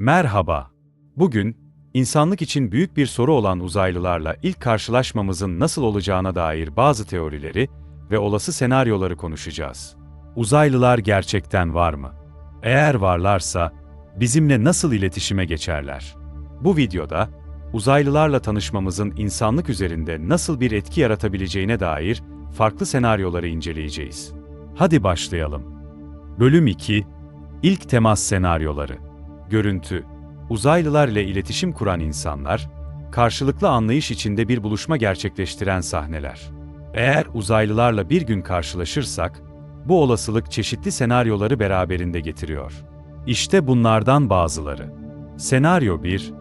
Merhaba. Bugün, insanlık için büyük bir soru olan uzaylılarla ilk karşılaşmamızın nasıl olacağına dair bazı teorileri ve olası senaryoları konuşacağız. Uzaylılar gerçekten var mı? Eğer varlarsa, bizimle nasıl iletişime geçerler? Bu videoda, uzaylılarla tanışmamızın insanlık üzerinde nasıl bir etki yaratabileceğine dair farklı senaryoları inceleyeceğiz. Hadi başlayalım. Bölüm 2 İlk temas senaryoları Görüntü Uzaylılar ile iletişim kuran insanlar, karşılıklı anlayış içinde bir buluşma gerçekleştiren sahneler. Eğer uzaylılarla bir gün karşılaşırsak, bu olasılık çeşitli senaryoları beraberinde getiriyor. İşte bunlardan bazıları. Senaryo 1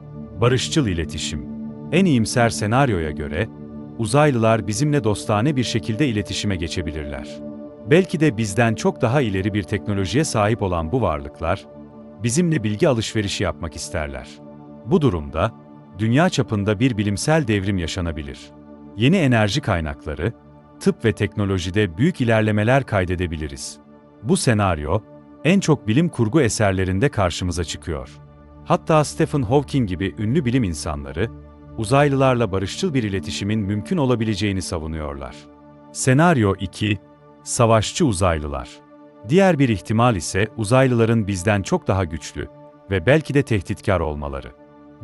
Barışçıl iletişim. En iyimser senaryoya göre, uzaylılar bizimle dostane bir şekilde iletişime geçebilirler. Belki de bizden çok daha ileri bir teknolojiye sahip olan bu varlıklar, bizimle bilgi alışverişi yapmak isterler. Bu durumda, dünya çapında bir bilimsel devrim yaşanabilir. Yeni enerji kaynakları, tıp ve teknolojide büyük ilerlemeler kaydedebiliriz. Bu senaryo, en çok bilim kurgu eserlerinde karşımıza çıkıyor. Hatta Stephen Hawking gibi ünlü bilim insanları, uzaylılarla barışçıl bir iletişimin mümkün olabileceğini savunuyorlar. Senaryo 2 Savaşçı uzaylılar. Diğer bir ihtimal ise uzaylıların bizden çok daha güçlü ve belki de tehditkar olmaları.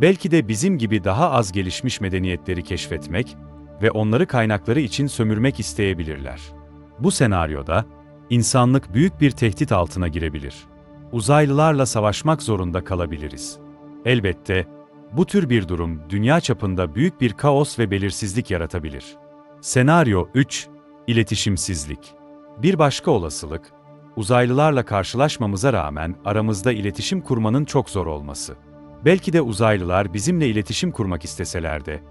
Belki de bizim gibi daha az gelişmiş medeniyetleri keşfetmek ve onları kaynakları için sömürmek isteyebilirler. Bu senaryoda insanlık büyük bir tehdit altına girebilir. Uzaylılarla savaşmak zorunda kalabiliriz. Elbette bu tür bir durum dünya çapında büyük bir kaos ve belirsizlik yaratabilir. Senaryo 3 İletişimsizlik. Bir başka olasılık, uzaylılarla karşılaşmamıza rağmen aramızda iletişim kurmanın çok zor olması. Belki de uzaylılar bizimle iletişim kurmak isteseler de,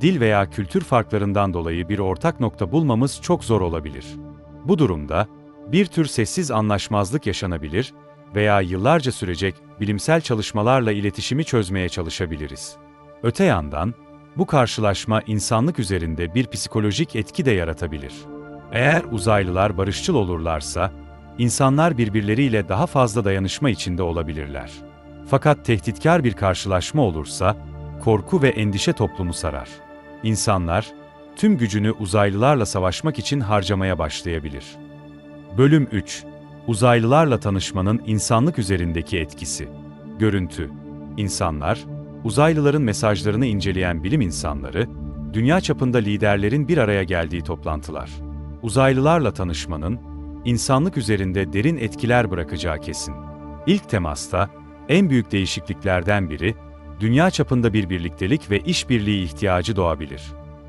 dil veya kültür farklarından dolayı bir ortak nokta bulmamız çok zor olabilir. Bu durumda, bir tür sessiz anlaşmazlık yaşanabilir veya yıllarca sürecek bilimsel çalışmalarla iletişimi çözmeye çalışabiliriz. Öte yandan, bu karşılaşma insanlık üzerinde bir psikolojik etki de yaratabilir. Eğer uzaylılar barışçıl olurlarsa, insanlar birbirleriyle daha fazla dayanışma içinde olabilirler. Fakat tehditkar bir karşılaşma olursa, korku ve endişe toplumu sarar. İnsanlar, tüm gücünü uzaylılarla savaşmak için harcamaya başlayabilir. Bölüm 3 Uzaylılarla tanışmanın insanlık üzerindeki etkisi. Görüntü İnsanlar, uzaylıların mesajlarını inceleyen bilim insanları, dünya çapında liderlerin bir araya geldiği toplantılar. Uzaylılarla tanışmanın, insanlık üzerinde derin etkiler bırakacağı kesin. İlk temasta, en büyük değişikliklerden biri, dünya çapında bir birliktelik ve işbirliği ihtiyacı doğabilir.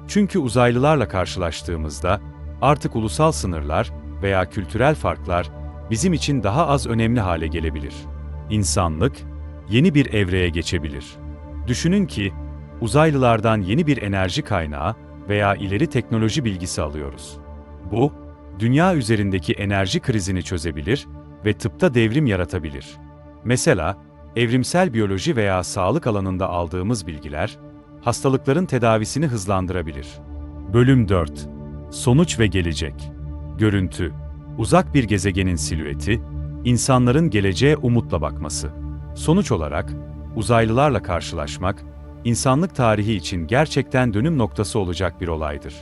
Çünkü uzaylılarla karşılaştığımızda, artık ulusal sınırlar veya kültürel farklar bizim için daha az önemli hale gelebilir. İnsanlık, yeni bir evreye geçebilir. Düşünün ki, uzaylılardan yeni bir enerji kaynağı veya ileri teknoloji bilgisi alıyoruz. Bu, dünya üzerindeki enerji krizini çözebilir ve tıpta devrim yaratabilir. Mesela, evrimsel biyoloji veya sağlık alanında aldığımız bilgiler, hastalıkların tedavisini hızlandırabilir. Bölüm 4 Sonuç ve Gelecek Görüntü Uzak bir gezegenin silüeti, insanların geleceğe umutla bakması. Sonuç olarak, uzaylılarla karşılaşmak, insanlık tarihi için gerçekten dönüm noktası olacak bir olaydır.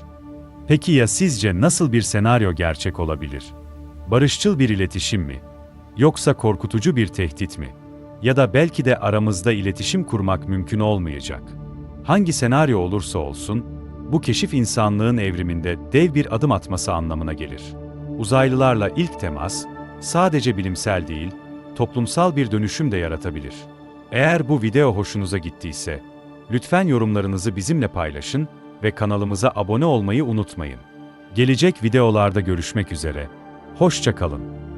Peki ya sizce nasıl bir senaryo gerçek olabilir? Barışçıl bir iletişim mi? Yoksa korkutucu bir tehdit mi? Ya da belki de aramızda iletişim kurmak mümkün olmayacak. Hangi senaryo olursa olsun, bu keşif insanlığın evriminde dev bir adım atması anlamına gelir. Uzaylılarla ilk temas, sadece bilimsel değil, toplumsal bir dönüşüm de yaratabilir. Eğer bu video hoşunuza gittiyse, lütfen yorumlarınızı bizimle paylaşın ve kanalımıza abone olmayı unutmayın. Gelecek videolarda görüşmek üzere. Hoşça kalın.